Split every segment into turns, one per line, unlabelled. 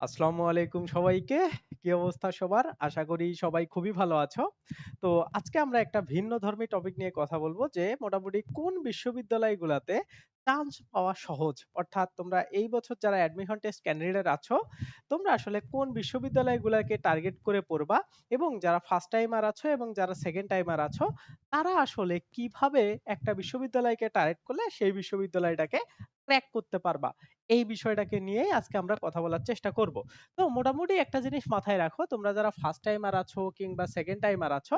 আসসালামু আলাইকুম সবাইকে। কি অবস্থা সবার? আশা করি সবাই খুবই ভালো আছো। তো আজকে আমরা একটা ভিন্ন ধর্মী টপিক নিয়ে কথা বলব যে মোটামুটি কোন বিশ্ববিদ্যালয়গুলোতে চান্স পাওয়া সহজ? অর্থাৎ তোমরা এই বছর যারা অ্যাডমিশন টেস্ট ক্যান্ডিডেট আছো, তোমরা আসলে কোন বিশ্ববিদ্যালয়গুলোকে টার্গেট করে পড়বা? এবং যারা ফার্স্ট টাইমার আছো এবং যারা সেকেন্ড টাইমার আছো, তারা আসলে কীভাবে একটা বিশ্ববিদ্যালয়কে টার্গেট করলে সেই বিশ্ববিদ্যালয়টাকে ক্র্যাক করতে পারবা? এই বিষয়টাকে নিয়ে আজকে আমরা কথা বলার চেষ্টা করব। তো মোটামুটি একটা জিনিস মাথায় রাখো, তোমরা যারা ফার্স্ট টাইমার আছো কিংবা সেকেন্ড টাইমার আছো,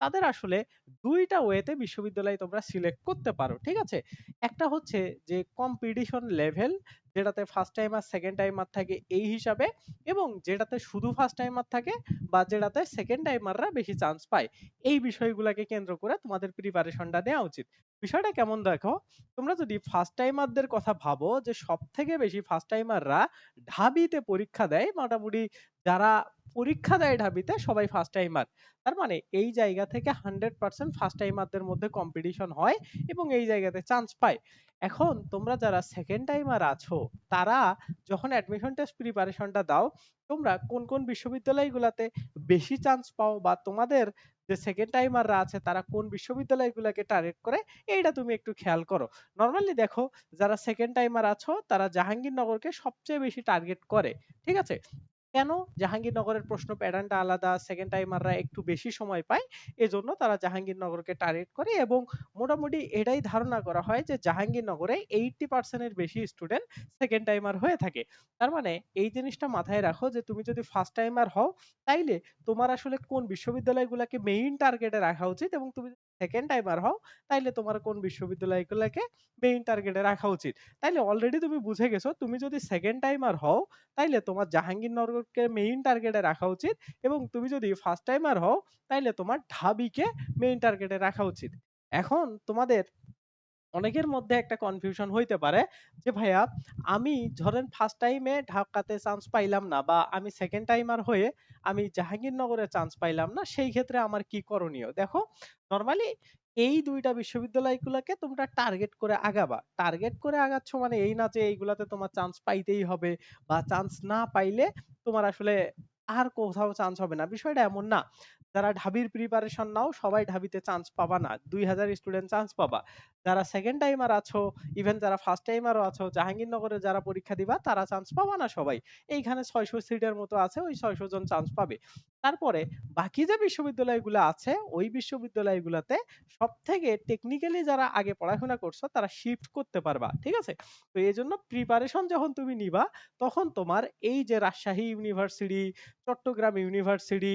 তাদের আসলে দুইটা ওয়েতে বিশ্ববিদ্যালয় তোমরা সিলেক্ট করতে পারো, ঠিক আছে? একটা হচ্ছে যে কম্পিটিশন লেভেল যেটাতে ফার্স্ট টাইমার সেকেন্ড টাইমার থাকে এই হিসাবে এবং যেটাতে শুধু ফার্স্ট টাইমার থাকে বা যেটাতে সেকেন্ড টাইমাররা বেশি চান্স পায়। এই বিষয়গুলোকে কেন্দ্র করে তোমাদের প্রিপারেশনটা নেওয়া উচিত। বিষয়টা কেমন দেখো? তোমরা যদি ফার্স্ট টাইমারদের কথা ভাবো যে সব থেকে বেশি ফার্স্ট টাইমাররা ঢাবিতে পরীক্ষা দেয়, মোটামুটি যারা পরীক্ষা দেয় ঢাবিতে, সবাই ফার্স্ট টাইমার তার মানে এই জায়গা থেকে হান্ড্রেড পার্সেন্ট ফার্স্ট টাইমারদের মধ্যে কম্পিটিশন হয় এবং এই জায়গাতে চান্স পায়। এখন তোমরা যারা সেকেন্ড টাইমার আছো, তারা যখন অ্যাডমিশন টেস্ট প্রিপারেশনটা দাও, তোমরা কোন কোন বিশ্ববিদ্যালয়গুলোতে বেশি চান্স পাও বা তোমাদের যে সেকেন্ড টাইমাররা আছে, তারা কোন বিশ্ববিদ্যালয়গুলোকে টার্গেট করে, এইটা তুমি একটু খেয়াল করো। নর্মালি দেখো, যারা সেকেন্ড টাইমার আছো, তারা জাহাঙ্গীরনগরকে সবচেয়ে বেশি টার্গেট করে, ঠিক আছে? কেন? জাহাঙ্গীরনগরের প্রশ্ন প্যাটার্নটা আলাদা সেকেন্ড টাইমাররা একটু বেশি সময় পায়, এজন্য তারা জাহাঙ্গীরনগরকে টার্গেট করে এবং মোটামুটি এটাই ধারণা করা হয় যে জাহাঙ্গীরনগরে এইটটি পার্সেন্টের বেশি স্টুডেন্ট সেকেন্ড টাইমার হয়ে থাকে। তার মানে এই জিনিসটা মাথায় রাখো যে তুমি যদি ফার্স্ট টাইমার হও, তাইলে তোমার আসলে কোন বিশ্ববিদ্যালয়গুলোকে মেইন টার্গেটে রাখা উচিত এবং তুমি সেকেন্ড টাইমার হও, তাইলে তোমার কোন বিশ্ববিদ্যালয়গুলোকে মেইন টার্গেটে রাখা উচিত। তাইলে অলরেডি তুমি বুঝে গেছো, তুমি যদি সেকেন্ড টাইমার হও, তাইলে তোমার জাহাঙ্গীরনগরকে মেইন টার্গেটে রাখা উচিত এবং তুমি যদি ফার্স্ট টাইমার হও, তাইলে তোমার ঢাবিকে মেইন টার্গেটে রাখা উচিত। এখন তোমাদের অনেকের মধ্যে একটা কনফিউশন হইতে পারে যে, ভাইয়া, আমি ধরেন ফার্স্ট টাইমে ঢাকাতে চান্স পাইলাম না বা আমি সেকেন্ড টাইমার হয়ে আমি জাহাঙ্গীরনগরে চান্স পাইলাম না, সেই ক্ষেত্রে আমার কি করণীয়? দেখো নর্মালি এই দুইটা বিশ্ববিদ্যালয়গুলোকে তোমরা টার্গেট করে আগাবা। টার্গেট করে আগাচ্ছ মানে এই না যে, এইগুলাতে তোমার চান্স পাইতেই হবে বা চান্স না পাইলে তোমার আসলে আর কোথাও চান্স হবে না। বিষয়টা এমন না। যারা ঢাবির প্রিপারেশন নাও, সবাই ঢাবিতে চান্স পাবা না। দুই হাজার স্টুডেন্ট চান্স পাবা। যারা সেকেন্ড টাইমার আছো ইভেন যারা ফার্স্ট টাইমারও আছো, জাহাঙ্গীরনগরে যারা পরীক্ষা দিবা, তারা চান্স পাবা না সবাই। এইখানে ছয়শো সিটের মতো আছে, ওই ছয়শো জন চান্স পাবে। তারপরে বাকি যে বিশ্ববিদ্যালয়গুলো আছে, ওই বিশ্ববিদ্যালয়গুলোতে সব থেকে টেকনিক্যালি যারা আগে পড়াশোনা করছ, তারা শিফট করতে পারবা, ঠিক আছে? তো এই জন্য প্রিপারেশন যখন তুমি নিবা, তখন তোমার এই যে রাজশাহী ইউনিভার্সিটি চট্টগ্রাম ইউনিভার্সিটি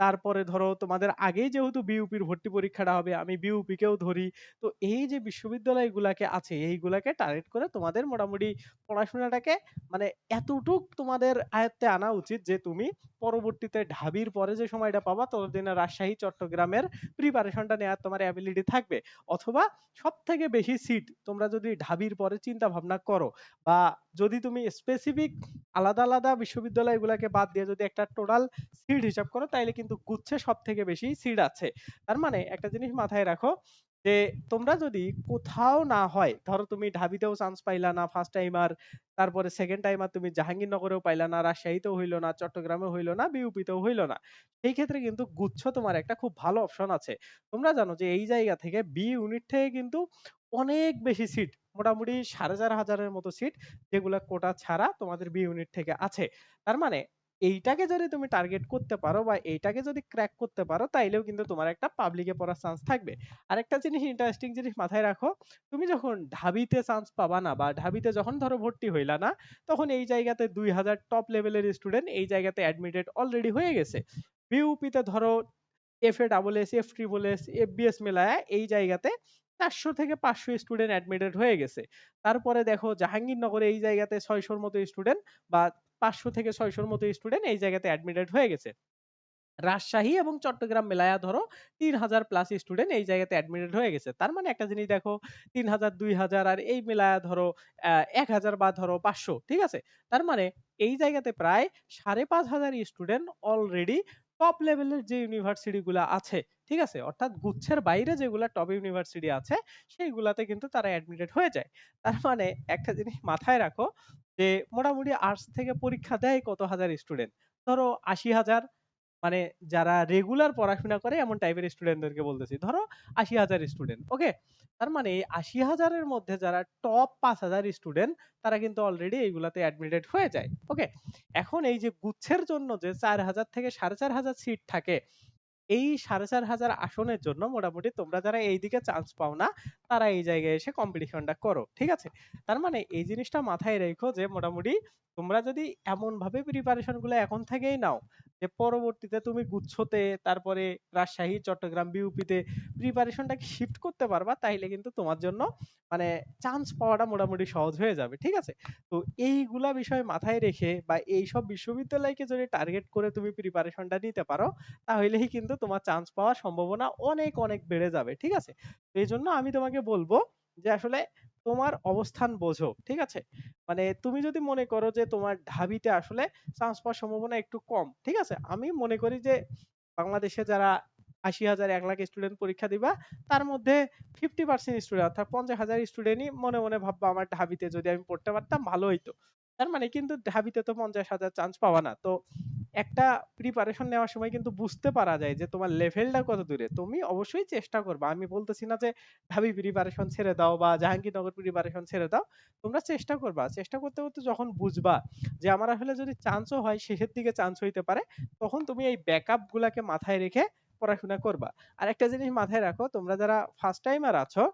তারপরে ধরো তোমাদের আগেই যেহেতু বিউপির ভর্তি পরীক্ষাটা হবে, আমি বিউপি কেও ধরি। তো এই যে বিশ্ববিদ্যালয়গুলাকে আছে, এইগুলাকে টার্গেট করে তোমাদের মোটামুটি পড়াশোনাটাকে মানে এতটুক তোমাদের আয়ত্তে আনা উচিত যে তুমি পরবর্তীতে ঢাবির পরে যে সময়টা পাবা, ততদিনে রাজশাহী, চট্টগ্রামের প্রিপারেশনটা নেওয়ার তোমার অ্যাবিলিটি থাকবে। অথবা সব থেকে বেশি সিট তোমরা যদি ঢাবির পরে চিন্তা ভাবনা করো বা যদি তুমি স্পেসিফিক আলাদা আলাদা বিশ্ববিদ্যালয়গুলোকে বাদ দিয়ে যদি একটা টোটাল সিট হিসাব করো, তাইলে কিন্তু গুচ্ছে সব থেকে বেশি সিট আছে। তার মানে একটা জিনিস মাথায় রাখো যে তোমরা যদি কোথাও না হয়, ধরো তুমি ঢাবিতেও চান্স পাইলা না ফার্স্ট টাইমার তারপরে সেকেন্ড টাইমার তুমি জাহাঙ্গীরনগরেও পাইলা না, রাজশাহীতেও হইল না, চট্টগ্রামেও হইল না, বিউপিতেও হইল না, সেই ক্ষেত্রে কিন্তু গুচ্ছ তোমার একটা খুব ভালো অপশন আছে। তোমরা জানো যে এই জায়গা থেকে বি ইউনিট থেকে কিন্তু অনেক বেশি সিট মোটামুটি সাড়ে চার হাজারের মতো সিট যেগুলা কোটা ছাড়া তোমাদের বি ইউনিট থেকে আছে। তার মানে এইটাকে যদি তুমি টার্গেট করতে পারো বা এইটাকে যদি ক্র্যাক করতে পারো, তাইলেও কিন্তু তোমার একটা পাবলিকে পড়ার চান্স থাকবে। আর একটা জিনিস ইন্টারেস্টিং জিনিস মাথায় রাখো, তুমি যখন ঢাবিতে চান্স পাবা না বা ঢাবিতে যখন ধরো ভর্তি হইলা না, তখন এই জায়গাতে দুই হাজার টপ লেভেলের স্টুডেন্ট এই জায়গাতে অ্যাডমিটেড অলরেডি হয়ে গেছে। বিউপিতে ধরো F A double S F triple S F BS মেলায় এই জায়গাতে চারশো থেকে পাঁচশো স্টুডেন্ট অ্যাডমিটেড হয়ে গেছে। তারপরে দেখো জাহাঙ্গীরনগরে এই জায়গাতে ছয়শোর মতো স্টুডেন্ট বা পাঁচশো থেকে ছয়শোর মতো স্টুডেন্ট এই জায়গাতে অ্যাডমিটেড হয়ে গেছে। রাজশাহী এবং চট্টগ্রাম মেলায়া ধরো তিন হাজার প্লাস স্টুডেন্ট এই জায়গাতে অ্যাডমিটেড হয়ে গেছে। তার মানে একটা জিনিস দেখো, তিন হাজার, দুই হাজার আর এই মেলায়া ধরো এক হাজার বা ধরো পাঁচশো, ঠিক আছে? তার মানে এই জায়গাতে প্রায় সাড়ে পাঁচ হাজার স্টুডেন্ট অলরেডি টপ লেভেলের যে ইউনিভার্সিটি গুলা আছে, ঠিক আছে? অর্থাৎ গুচ্ছের বাইরে যেগুলা টপ ইউনিভার্সিটি আছে, সেইগুলাতে কিন্তু তারা অ্যাডমিটেড হয়ে যায়। তার মানে একটা জিনিস মাথায় রাখো যে মোটামুটি আর্টস থেকে পরীক্ষা দেয় কত হাজার স্টুডেন্ট ধরো আশি হাজার। মানে যারা রেগুলার পড়াশোনা করে এমন টাইপের স্টুডেন্টদেরকে বলতেছি। ধরো আশি হাজার স্টুডেন্ট ওকে তার মানে এই আশি হাজারের মধ্যে যারা টপ পাঁচ হাজার স্টুডেন্ট তারা কিন্তু অলরেডি এইগুলাতে অ্যাডমিটেড হয়ে যায় ওকে এখন এই যে গুচ্ছের জন্য যে চার হাজার থেকে সাড়ে চার হাজার সিট থাকে এই সাড়ে চার হাজার আসনের জন্য মোটামুটি তোমরা যারা এইদিকে চান্স পাও না, তারা এই জায়গায় এসে কম্পিটিশনটা করো, ঠিক আছে? তার মানে এই জিনিসটা মাথায় রেখো যে মোটামুটি তোমরা যদি এমন ভাবে প্রিপারেশনগুলো এখন থেকেই নাও, যে পরবর্তীতে তুমি গুচ্ছতে, তারপরে রাজশাহী, চট্টগ্রাম বিউপিতে প্রিপারেশনটাকে শিফট করতে পারবা, তাইলে কিন্তু তোমার জন্য মানে চান্স পাওয়াটা মোটামুটি সহজ হয়ে যাবে, ঠিক আছে? তো এইগুলা বিষয় মাথায় রেখে বা এইসব বিশ্ববিদ্যালয়কে যদি টার্গেট করে তুমি প্রিপারেশনটা নিতে পারো, তাহলেই কিন্তু তোমার চান্স পাওয়ার সম্ভাবনা অনেক অনেক বেড়ে যাবে, ঠিক আছে? এই জন্য আমি তোমাকে বলব যে আসলে তোমার অবস্থান বোঝো, ঠিক আছে? মানে তুমি যদি মনে করো যে তোমার ঢাবিতে আসলে চান্স পাওয়ার সম্ভাবনা একটু কম, ঠিক আছে? আমি মনে করি যে বাংলাদেশে যারা আশি হাজার, এক লাখ স্টুডেন্ট পরীক্ষা দিবা, তার মধ্যে ফিফটি পার্সেন্ট স্টুডেন্ট অর্থাৎ পঞ্চাশ হাজার স্টুডেন্টই মনে মনে ভাববা আমার ঢাবিতে যদি আমি পড়তে পারতাম ভালো হইতো। তার মানে কিন্তু ঢাবিতে তো পঞ্চাশ হাজার চান্স পাওয়া না। তো একটা প্রিপারেশন নেওয়ার সময় কিন্তু বুঝতে পারা যায় যে তোমার লেভেলটা কত দূরে। তুমি অবশ্যই চেষ্টা করবা। আমি বলতেছি না যে ঢাবি প্রিপারেশন ছেড়ে দাও বা জাহাঙ্গীরনগর প্রিপারেশন ছেড়ে দাও। তোমরা চেষ্টা করবা। চেষ্টা করতে করতে যখন বুঝবা যে, আমার আসলে যদি চান্সও হয়, শেষের দিকে চান্স হইতে পারে, তখন তুমি এই ব্যাকআপ গুলাকে মাথায় রেখে পড়াশোনা করবা। আর একটা জিনিস মাথায় রাখো, তোমরা যারা ফার্স্ট টাইমার আছো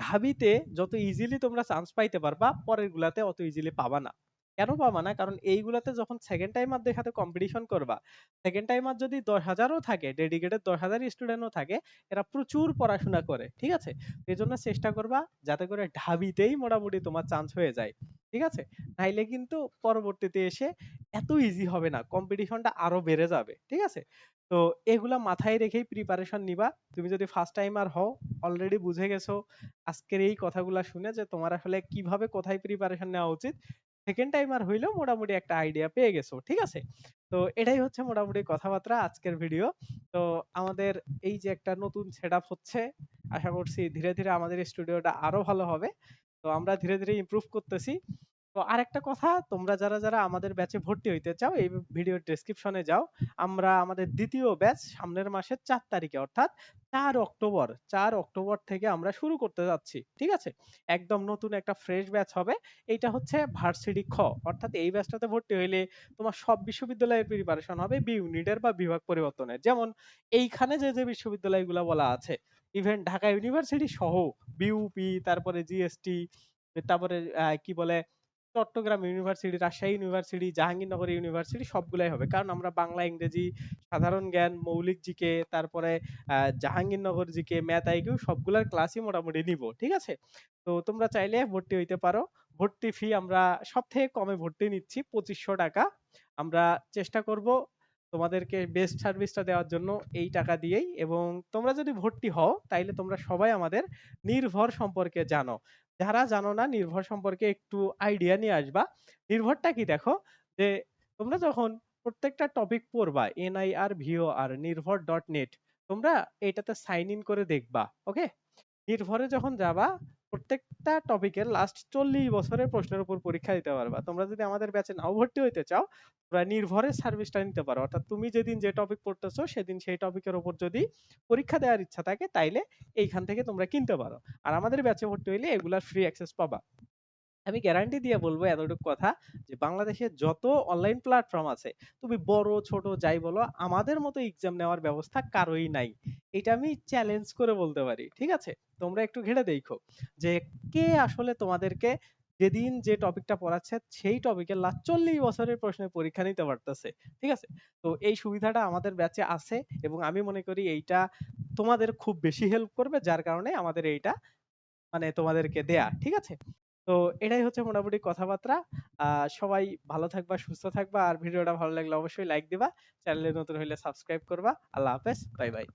ঢাবিতে যত ইজিলি তোমরা চান্স পাইতে পারবা, পরের গুলাতে অত ইজিলি পাবা না। কেন পাবা না? কারণ এইগুলাতে যখন সেকেন্ড টাইমারদের সাথে কম্পিটিশন করবা সেকেন্ড টাইমার যদি দশ হাজারও থাকে ডেডিকেটেড দশ হাজার স্টুডেন্টও থাকে, এরা প্রচুর পড়াশোনা করে, ঠিক আছে? এই জন্য চেষ্টা করবা যাতে করে ঢাবিতেই মোটামুটি তোমার চান্স হয়ে যায়, ঠিক আছে? নাইলে কিন্তু পরবর্তীতে এসে এত ইজি হবে না কম্পিটিশনটা আরও বেড়ে যাবে, ঠিক আছে? তো এগুলা মাথায় রেখেই প্রিপারেশন নিবা। তুমি যদি ফার্স্ট টাইমার হও অলরেডি বুঝে গেছো, আজকের এই কথাগুলা শুনে যে তোমার আসলে কীভাবে কোথায় প্রিপারেশন নেওয়া উচিত সেকেন্ড টাইমার হইলেও মোটামুটি একটা আইডিয়া পেয়ে গেছো, ঠিক আছে? তো এটাই হচ্ছে মোটামুটি কথাবার্তা আজকের ভিডিও তো আমাদের এই যে একটা নতুন সেট হচ্ছে, আশা করছি ধীরে ধীরে আমাদের স্টুডিওটা আরও ভালো হবে। তো আমরা ধীরে ধীরে ইমপ্রুভ করতেছি। তো আরেকটা কথা, তোমরা যারা যারা আমাদের ব্যাচে ভর্তি হইতে চাও, এই ভিডিওর ডেসক্রিপশনে যাও। আমরা আমাদের দ্বিতীয় ব্যাচ সামনের মাসের চার তারিখে, অর্থাৎ চার অক্টোবর চার অক্টোবর থেকে আমরা শুরু করতে যাচ্ছি, ঠিক আছে? একদম নতুন একটা ফ্রেশ ব্যাচ হবে। এইটা হচ্ছে ভার্সিটি খ, অর্থাৎ এই ব্যাচটাতে ভর্তি হইলে তোমার সব বিশ্ববিদ্যালয়ের প্রিপারেশন হবে বি ইউনিটের বা বিভাগ পরিবর্তনের। যেমন এইখানে যে যে বিশ্ববিদ্যালয়গুলো বলা আছে ইভেন ঢাকা ইউনিভার্সিটি সহ বিউপি তারপরে জিএসটি তারপরে কি বলে Chattogram university, Rajshahi university, Jahangirnagar university সবগুলাই হবে। কারণ আমরা বাংলা, ইংরেজি, সাধারণ জ্ঞান, মৌলিক জিকে, তারপরে জাহাঙ্গীরনগর জিকে, ম্যাথ আইকিউ সবগুলার ক্লাসই মোটামুটি নিব, ঠিক আছে? তো তোমরা চাইলে ভর্তি হইতে পারো। ভর্তি ফি আমরা সব থেকে কমে ভর্তি নিচ্ছি পঁচিশশো টাকা। আমরা চেষ্টা করব তোমাদেরকে বেস্ট সার্ভিসটা দেওয়ার জন্য এই টাকা দিয়েই এবং তোমরা যদি ভর্তি হও, তাইলে তোমরা সবাই আমাদের নির্ভর সম্পর্কে জানো। যারা জানো না, নির্ভর সম্পর্কে একটু আইডিয়া নিয়ে আসবা। নির্ভরটা কি দেখো? যে তোমরা যখন প্রত্যেকটা টপিক পড়বা এনআইআর ভিও আর নির্ভর ডট নেট তোমরা এটাতে সাইন ইন করে দেখবা ওকে নির্ভরে যখন যাবা প্রত্যেকটা টপিকের লাস্ট চল্লিশ বছরের প্রশ্নের উপর পরীক্ষা দিতে পারবা। তোমরা যদি আমাদের ব্যাচে নাও ভর্তি হইতে চাও, তোমরা নির্ভরের সার্ভিসটা নিতে পারো। অর্থাৎ তুমি যেদিন যে টপিক পড়তেছো, সেদিন সেই টপিকের উপর যদি পরীক্ষা দেওয়ার ইচ্ছা থাকে, তাইলে এইখান থেকে তোমরা কিনতে পারো। আর আমাদের ব্যাচে ভর্তি হইলে এগুলার ফ্রি অ্যাক্সেস পাবা। আমি গ্যারান্টি দিয়ে বলব এতটুকু কথা যে বাংলাদেশে যত অনলাইন প্ল্যাটফর্ম আছে, তুমি বড়, ছোট যাই বলো, আমাদের মতো এক্সাম নেওয়ার ব্যবস্থা কারোই নাই। এটা আমি চ্যালেঞ্জ করে বলতে পারি, ঠিক আছে? তোমরা একটু ঘেটে দেখো যে কে আসলে তোমাদেরকে যেদিন যে টপিকটা পড়াচ্ছে, সেই টপিকের লাস্ট চল্লিশ বছরের প্রশ্নের পরীক্ষা নিতে পারতেছে, ঠিক আছে? তো এই সুবিধাটা আমাদের ব্যাচে আছে এবং আমি মনে করি এইটা তোমাদের খুব বেশি হেল্প করবে, যার কারণে আমাদের এইটা মানে তোমাদেরকে দেয়া, ঠিক আছে? তো এটাই হচ্ছে মোটামুটি কথাবার্তা। আহ সবাই ভালো থাকবা, সুস্থ থাকবা। আর ভিডিওটা ভালো লাগলে অবশ্যই লাইক দিবা। চ্যানেলে নতুন হইলে সাবস্ক্রাইব করবা। আল্লাহ হাফেজ। Bye bye.